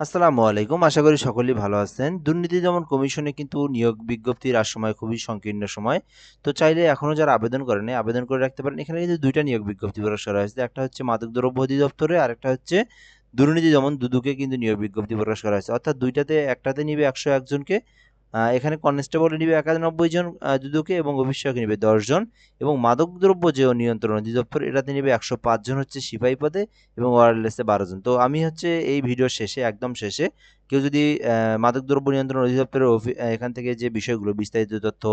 আসসালামু আলাইকুম। আশা করি সকলেই ভালো আছেন। দুর্নীতি দমন কমিশনে কিন্তু নিয়োগ বিজ্ঞপ্তির আর সময় খুবই সংকীর্ণ সময়। তো চাইলে এখনও যারা আবেদন করেনি আবেদন করে রাখতে পারেন। এখানে কিন্তু দুইটা নিয়োগ বিজ্ঞপ্তি প্রকাশ করা হয়েছে। একটা হচ্ছে মাদকদ্রব্য অধিদপ্তরে আর একটা হচ্ছে দুর্নীতি দমন দুদুকে কিন্তু নিয়োগ বিজ্ঞপ্তি প্রকাশ করা হয়েছে। অর্থাৎ দুইটাতে, একটাতে নিবে একশো একজনকে এখানে কনস্টেবল নিবে একানব্বই জন দুদুকে এবং অভিষেক নিবে দশ জন এবং মাদকদ্রব্য যে নিয়ন্ত্রণ অধিদপ্তর, এটাতে নিবে একশো পাঁচ জন হচ্ছে সিপাহী পদে এবং ওয়ারলেসে বারো জন। তো আমি হচ্ছে এই ভিডিও শেষে, একদম শেষে কেউ যদি মাদকদ্রব্য নিয়ন্ত্রণ অধিদপ্তরের এখান থেকে যে বিষয়গুলো, বিস্তারিত তথ্য,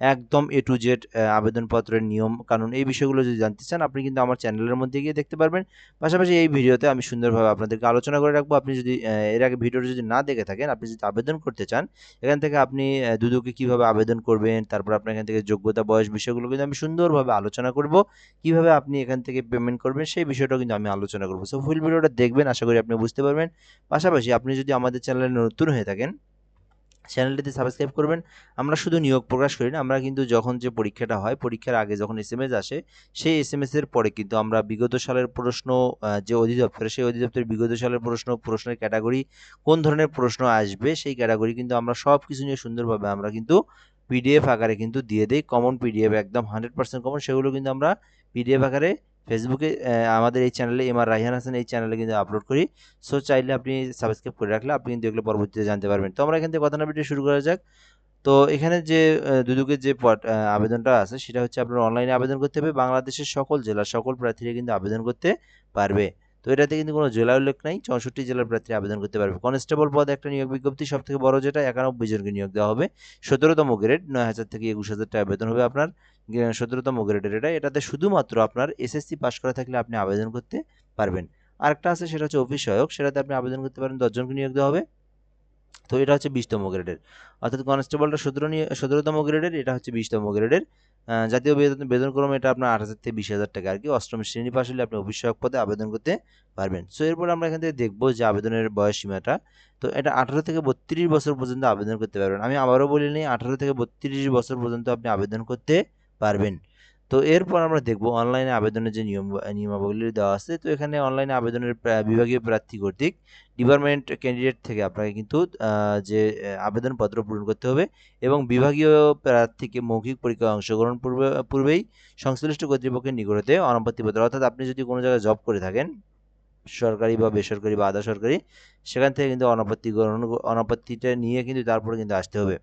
একদম এ টু জেড আবেদনপত্রের নিয়ম, কানুন, এই বিষয়গুলো যদি জানতে চান, আপনি কিন্তু আমার চ্যানেলের মধ্যে গিয়ে দেখতে পারবেন। পাশাপাশি এই ভিডিওতে আমি সুন্দরভাবে আপনাদেরকে আলোচনা করে রাখব। আপনি যদি এর আগে ভিডিওটা যদি না দেখে থাকেন, আপনি যদি আবেদন করতে চান, এখান থেকে আপনি দুদকে কীভাবে আবেদন করবেন, তারপর আপনার এখান থেকে যোগ্যতা, বয়স বিষয়গুলো কিন্তু আমি সুন্দরভাবে আলোচনা করব। কীভাবে আপনি এখান থেকে পেমেন্ট করবেন, সেই বিষয়টাও কিন্তু আমি আলোচনা করব। সো ফুল ভিডিওটা দেখবেন, আশা করি আপনি বুঝতে পারবেন। পাশাপাশি আপনি যদি আমাদের চ্যানেলে নতুন হয়ে থাকেন, চ্যানেলটিতে সাবস্ক্রাইব করবেন। আমরা শুধু নিয়োগ প্রকাশ করি না, আমরা কিন্তু যখন যে পরীক্ষাটা হয়, পরীক্ষার আগে যখন এস আসে, সেই এস এর পরে কিন্তু আমরা বিগত সালের প্রশ্ন যে অধিদপ্তরে, সেই অধিদপ্তরের বিগত সালের প্রশ্ন, প্রশ্নের ক্যাটাগরি কোন ধরনের প্রশ্ন আসবে, সেই ক্যাটাগরি কিন্তু আমরা সব কিছু নিয়ে সুন্দরভাবে আমরা কিন্তু পিডিএফ আকারে কিন্তু দিয়ে দেই। কমন পিডিএফ একদম হান্ড্রেড পার্সেন্ট কমন সেগুলো কিন্তু আমরা পিডিএফ আকারে ফেসবুকে আমাদের এই চ্যানেলে এম আর রাইহান হাসান এই চ্যানেলে কিন্তু আপলোড করি। সো চাইলে আপনি সাবস্ক্রাইব করে রাখলে আপনি কিন্তু এগুলো পরবর্তীতে জানতে পারবেন। তো আমরা এখান থেকে কথা না ভিডিও শুরু করা যাক। তো এখানে যে দুদুকের যে আবেদনটা আছে, সেটা হচ্ছে আপনার অনলাইনে আবেদন করতে হবে। বাংলাদেশের সকল জেলার সকল প্রার্থীরা কিন্তু আবেদন করতে পারবে। তো এটাতে কিন্তু কোনো জেলা উল্লেখ নাই। চৌষট্টি জেলার প্রার্থী আবেদন করতে পারবে। কনস্টেবল পদে একটা নিয়োগ বিজ্ঞপ্তি সব থেকে বড় যেটা, একানব্বই জনকে নিয়োগ দেওয়া হবে। সতেরোতম গ্রেড নয় হাজার থেকে একুশ হাজার টাকা বেতন হবে আপনার। সতেরোতম গ্রেডের এটা। এটাতে শুধুমাত্র আপনার এসএসসি পাশ করা থাকলে আপনি আবেদন করতে পারবেন। আরেকটা আছে, সেটা হচ্ছে অফিস সহায়ক। সেটাতে আপনি আবেদন করতে পারেন, দশজনকে নিয়োগ দেওয়া হবে। তো এটা হচ্ছে বিশতম গ্রেডের। অর্থাৎ কনস্টেবলটা সতেরো নিয়ে, সতেরোতম গ্রেডের, এটা হচ্ছে বিশতম গ্রেডের। জাতীয় বেতন, বেতনক্রম এটা আপনার আট হাজার থেকে বিশ হাজার টাকা আর কি অষ্টম শ্রেণি পাশ হলে আপনি সহায়ক পদে আবেদন করতে পারবেন। সো এরপর আমরা এখান থেকে দেখব যে আবেদনের বয়স সীমাটা। তো এটা আঠারো থেকে বত্রিশ বছর পর্যন্ত আবেদন করতে পারবেন। আমি আবারও বলে নিই, আঠারো থেকে বত্রিশ বছর পর্যন্ত আপনি আবেদন করতে পারবেন। তো এরপর আমরা দেখব অনলাইনে আবেদনের যে নিয়ম নিয়মাবলী দেওয়া আছে। তো এখানে অনলাইনে আবেদনের বিভাগীয় প্রার্থী কর্তৃক ডিপার্টমেন্ট ক্যান্ডিডেট থেকে আপনাকে কিন্তু যে আবেদনপত্র পূরণ করতে হবে এবং বিভাগীয় প্রার্থীকে মৌখিক পরীক্ষায় অংশগ্রহণ পূর্বে, পূর্বেই সংশ্লিষ্ট কর্তৃপক্ষের নিকটতে অনাপত্তিপত্র অর্থাৎ আপনি যদি কোনো জায়গায় জব করে থাকেন, সরকারি বা বেসরকারি বা আধা সরকারি, সেখান থেকে কিন্তু অনাপত্তি গ্রহণ, অনাপত্তিটা নিয়ে কিন্তু তারপরে কিন্তু আসতে হবে।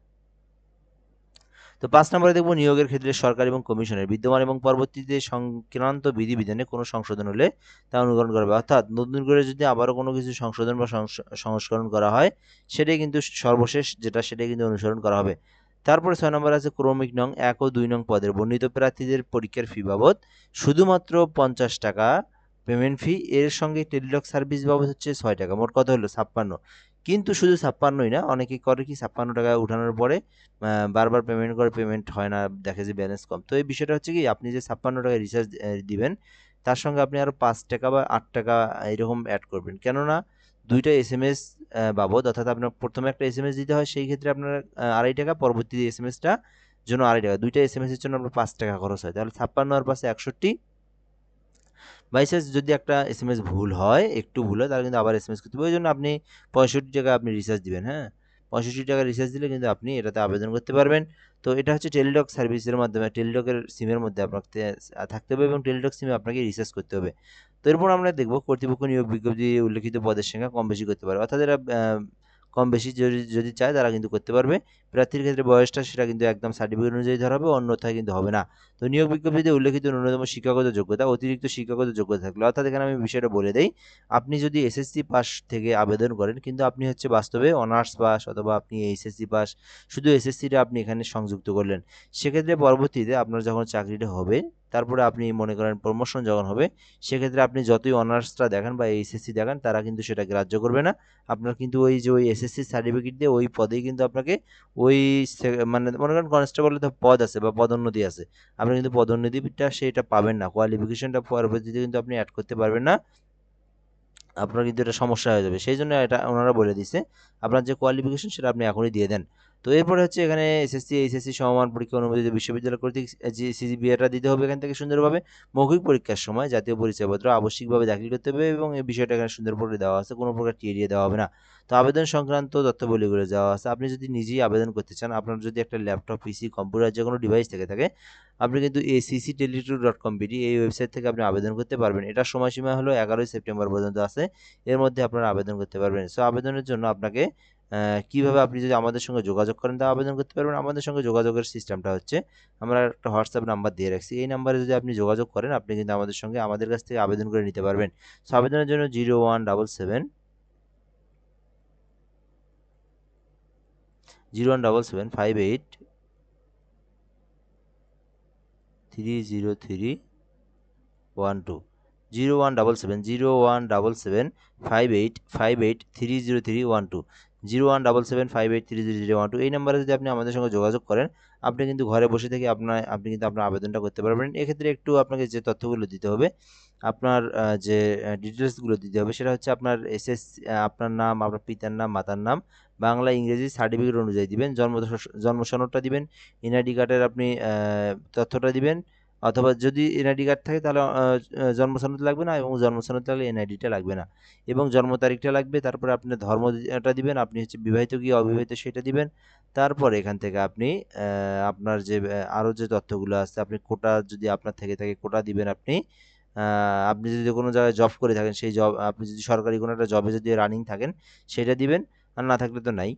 তো পাঁচ নম্বরে দেখব নিয়োগের ক্ষেত্রে সরকার এবং কমিশনের বিদ্যমান এবং পরবর্তীতে সংক্রান্ত বিধিবিধানে কোনো সংশোধন হলে তা অনুকরণ করবে অর্থাৎ নতুন করে যদি আবারও কোনো কিছু সংশোধন বা সংস- সংস্করণ করা হয়, সেটাই কিন্তু সর্বশেষ যেটা সেটাই কিন্তু অনুসরণ করা হবে। তারপরে ছয় নম্বর আছে ক্রমিক নং এক ও দুই নং পদের বর্ণিত প্রার্থীদের পরীক্ষার ফি বাবদ শুধুমাত্র পঞ্চাশ টাকা পেমেন্ট ফি এর সঙ্গে টেলিটক সার্ভিস বাবদ হচ্ছে ছয় টাকা, মোট কথা হলো? ছাপ্পান্ন। কিন্তু শুধু ছাপ্পান্নই না, অনেকে করে কি ছাপ্পান্ন টাকা উঠানোর পরে বারবার পেমেন্ট করে পেমেন্ট হয় না, দেখে যে ব্যালেন্স কম। তো এই বিষয়টা হচ্ছে কি, আপনি যে ছাপ্পান্ন টাকা রিচার্জ দিবেন, তার সঙ্গে আপনি আরও পাঁচ টাকা বা আট টাকা এরকম অ্যাড করবেন। কেননা দুইটা এস এম এস বাবদ, অর্থাৎ আপনার প্রথমে একটা এস এম এস দিতে হয়, সেই ক্ষেত্রে আপনার আড়াই টাকা, পরবর্তী এস এম এসটা জন্য আড়াই টাকা, দুইটা এস এম এসের জন্য আপনার পাঁচ টাকা খরচ হয়। তাহলে ছাপ্পান্ন আর পাশে একষট্টি বাইচান্স যদি একটা এস এম এস ভুল হয়, একটু ভুল হয়, তাহলে কিন্তু আবার এস এম এস করতে হবে। ওই জন্য আপনি পঁয়ষট্টি টাকা আপনি রিচার্জ দিবেন হ্যাঁ? পঁয়ষট্টি টাকা রিচার্জ দিলে কিন্তু আপনি এটাতে আবেদন করতে পারবেন। তো এটা হচ্ছে টেলিডক সার্ভিসের মাধ্যমে টেলিডকের সিমের মধ্যে আপনাকে থাকতে হবে এবং টেলিডক সিমে আপনাকে রিচার্জ করতে হবে। তো এরপর আমরা দেখব কর্তৃপক্ষ নিয়োগ বিজ্ঞপ্তি উল্লেখিত পদের সংখ্যা কম বেশি করতে পারবে অর্থাৎ এরা কম বেশি যদি যদি চায় তারা কিন্তু করতে পারবে। প্রার্থীর ক্ষেত্রে বয়সটা সেটা কিন্তু একদম সার্টিফিকেট অনুযায়ী ধরা হবে, অন্যথায় কিন্তু হবে না। তো নিয়োগ বিজ্ঞপ্তিতে উল্লেখিত ন্যূনতম শিক্ষাগত যোগ্যতা, অতিরিক্ত শিক্ষাগত যোগ্যতা থাকলে, অর্থাৎ এখানে আমি বিষয়টা বলে দেই, আপনি যদি এসএসসি পাস থেকে আবেদন করেন, কিন্তু আপনি হচ্ছে বাস্তবে অনার্স পাস অথবা আপনি এইচএসসি পাস শুধু এসএসসিটা আপনি এখানে সংযুক্ত করলেন। সেক্ষেত্রে পরবর্তীতে আপনার যখন চাকরিটা হবে তারপরে আপনি মনে করেন প্রমোশন যখন হবে, সেক্ষেত্রে আপনি যতই অনার্সটা দেখান বা এইচএসসি দেখান, তারা কিন্তু সেটা গ্রাহ্য করবে না। আপনার কিন্তু ওই যে ওই এসএসসি সার্টিফিকেট দিয়ে ওই পদেই কিন্তু আপনাকে ওই মানে মনে করেন কনস্টেবলের তো পদ আছে বা পদোন্নতি আছে। আপনি কিন্তু পদোন্নতিটা সেটা পাবেন না। কোয়ালিফিকেশনটা পরবর্তীতে কিন্তু আপনি অ্যাড করতে পারবেন না। আপনার কিন্তু এটা সমস্যা হয়ে যাবে। সেই জন্য এটা ওনারা বলে দিছে আপনার যে কোয়ালিফিকেশন সেটা আপনি এখনই দিয়ে দেন। তো এরপরে হচ্ছে এখানে এসএসসি, এইচএসসি সমমান পরীক্ষা অনুমোদিত বিশ্ববিদ্যালয় কর্তৃক সিজিপিএটা দিতে হবে এখান থেকে সুন্দরভাবে। মৌখিক পরীক্ষার সময় জাতীয় পরিচয়পত্র আবশ্যিকভাবে দাখিল করতে হবে এবং এই বিষয়টা এখানে সুন্দর করে দেওয়া আছে, কোনো প্রকার টিএডিএ দেওয়া হবে না। তো আবেদন সংক্রান্ত তথ্যবলীগুলো দেওয়া আছে। আপনি যদি নিজেই আবেদন করতে চান, আপনার যদি একটা ল্যাপটপ, পিসি, কম্পিউটার যে কোনো ডিভাইস থেকে থাকে, আপনি কিন্তু এসিসি টেলিটু ডট কম বিডি এই ওয়েবসাইট থেকে আপনি আবেদন করতে পারবেন। এটার সময়সীমা হলো এগারোই সেপ্টেম্বর পর্যন্ত আছে। এর মধ্যে আপনারা আবেদন করতে পারবেন। সো আবেদনের জন্য আপনাকে কীভাবে আপনি যদি আমাদের সঙ্গে যোগাযোগ করেন তা আবেদন করতে পারবেন। আমাদের সঙ্গে যোগাযোগের সিস্টেমটা হচ্ছে আমরা একটা হোয়াটসঅ্যাপ নাম্বার দিয়ে রাখছি। এই নাম্বারে যদি আপনি যোগাযোগ করেন আপনি কিন্তু আমাদের সঙ্গে আমাদের কাছ থেকে আবেদন করে নিতে পারবেন। সো আবেদনের জন্য zero one double seven zero one double seven five eight three zero three one two. Zero one double seven zero one double seven five eight five eight three zero three one two. Zero one double seven five eight three zero zero one two এই নাম্বারে যদি আপনি আমাদের সঙ্গে যোগাযোগ করেন, আপনি কিন্তু ঘরে বসে থেকে আপনার, আপনি কিন্তু আপনার আবেদনটা করতে পারবেন। এক্ষেত্রে একটু আপনাকে যে তথ্যগুলো দিতে হবে, আপনার যে ডিটেলসগুলো দিতে হবে, সেটা হচ্ছে আপনার এসএস আপনার নাম, আপনার পিতার নাম, মাতার নাম, বাংলা, ইংরেজি সার্টিফিকেট অনুযায়ী দিবেন, জন্ম জন্ম সনদটা দিবেন, এনআইডি কার্ডের আপনি তথ্যটা দিবেন অথবা যদি এনআইডি কার্ড থাকে তাহলে জন্ম সনদ লাগবে না এবং জন্ম সনদ লাগলে এনআইডিটা লাগবে না। এবং জন্ম তারিখটা লাগবে, তারপরে আপনি ধর্মটা দিবেন, আপনি হচ্ছে বিবাহিত কি অবিবাহিত সেটা দিবেন। তারপর এখান থেকে আপনি আপনার যে আরও যে তথ্যগুলো আছে, আপনি কোটা যদি আপনার থেকে থাকে, কোটা দিবেন আপনি। আপনি যদি কোনো জায়গায় জব করে থাকেন, সেই জব আপনি যদি সরকারি কোনো একটা জবে যদি রানিং থাকেন, সেটা দিবেন। আর না থাকলে তো নাই।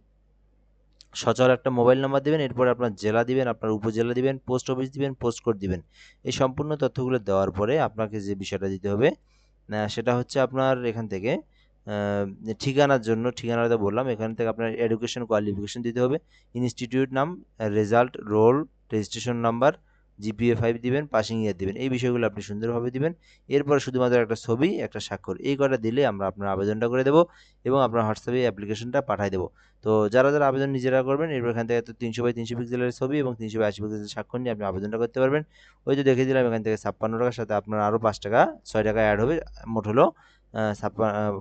সচল একটা মোবাইল নাম্বার দেবেন, এরপর আপনার জেলা দিবেন, আপনার উপজেলা দিবেন, পোস্ট অফিস দিবেন, পোস্ট কোড দিবেন। এই সম্পূর্ণ তথ্যগুলো দেওয়ার পরে আপনাকে যে বিষয়টা দিতে হবে সেটা হচ্ছে আপনার এখান থেকে ঠিকানার জন্য, ঠিকানাটা বললাম, এখান থেকে আপনার এডুকেশন কোয়ালিফিকেশন দিতে হবে। ইনস্টিটিউট নাম result roll registration number GPA five দিবেন পাসিং ইয়ার দিবেন। এই বিষয়গুলো আপনি সুন্দরভাবে দিবেন। এরপর শুধুমাত্র একটা ছবি, একটা স্বাক্ষর। এই কটা দিলে আমরা আপনার আবেদনটা করে দেবো এবং আপনার হোয়াটসঅ্যাপে অ্যাপ্লিকেশনটা পাঠাই দেবো। তো যারা যারা আবেদন নিজেরা করবেন, এরপর এখান থেকে তো তিনশো বাই তিনশো পিক্সেলের ছবি এবং তিনশো বাই আশি পিক্সেলের স্বাক্ষর নিয়ে আপনি আবেদনটা করতে পারবেন। ওই তো দেখে দিলাম, এখান থেকে ছাপ্পান্ন টাকার সাথে আপনার আরও পাঁচ টাকা, ছয় টাকা অ্যাড হবে, মোট হলো।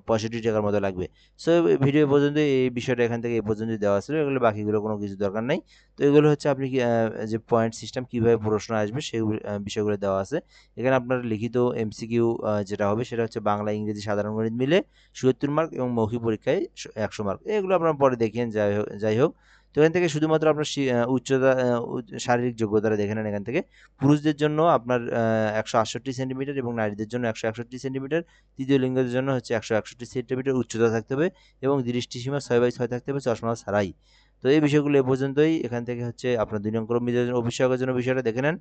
পঁয়ষট্টি টাকার মতো লাগবে। সো ভিডিও পর্যন্ত এই বিষয়টা এখান থেকে এই পর্যন্ত দেওয়া ছিল। এগুলো বাকিগুলো কোনো কিছু দরকার নেই। তো এগুলো হচ্ছে আপনি যে পয়েন্ট সিস্টেম কীভাবে প্রশ্ন আসবে সেই বিষয়গুলো দেওয়া আছে। এখানে আপনার লিখিত এমসিকিউ যেটা হবে সেটা হচ্ছে বাংলা, ইংরেজি, সাধারণ গণিত মিলে সত্তর মার্ক এবং মৌখিক পরীক্ষায় একশো মার্ক এগুলো আপনার পরে দেখেন, যাই হোক যাই হোক। তো এখান থেকে শুধুমাত্র আপনার উচ্চতা শারীরিক যোগ্যতাটা দেখে নেন এখান থেকে। পুরুষদের জন্য আপনার একশো আটষট্টি সেন্টিমিটার এবং নারীদের জন্য একশো একষট্টি সেন্টিমিটার। তৃতীয় লিঙ্গদের জন্য হচ্ছে একশো একষট্টি সেন্টিমিটার উচ্চতা থাকতে হবে এবং দৃষ্টিসীমা ছয় বাই ছয় থাকতে হবে চশমা ছাড়াই। তো এই বিষয়গুলো এ পর্যন্তই। এখান থেকে হচ্ছে আপনার দুই নং কর্মীদের অভিষেকের জন্য বিষয়টা দেখে নেন।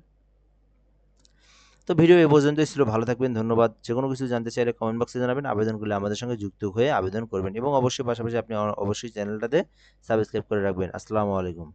তো ভিডিও এ পর্যন্তই ছিল, ভালো থাকবেন, ধন্যবাদ। যে কোনো কিছু জানতে চাইলে কমেন্ট বক্সে জানাবেন, আবেদন করলে আমাদের সঙ্গে যুক্ত হয়ে আবেদন করবেন এবং অবশ্যই পাশাপাশি আপনি অবশ্যই চ্যানেলটাতে সাবস্ক্রাইব করে রাখবেন। আসসালামু আলাইকুম।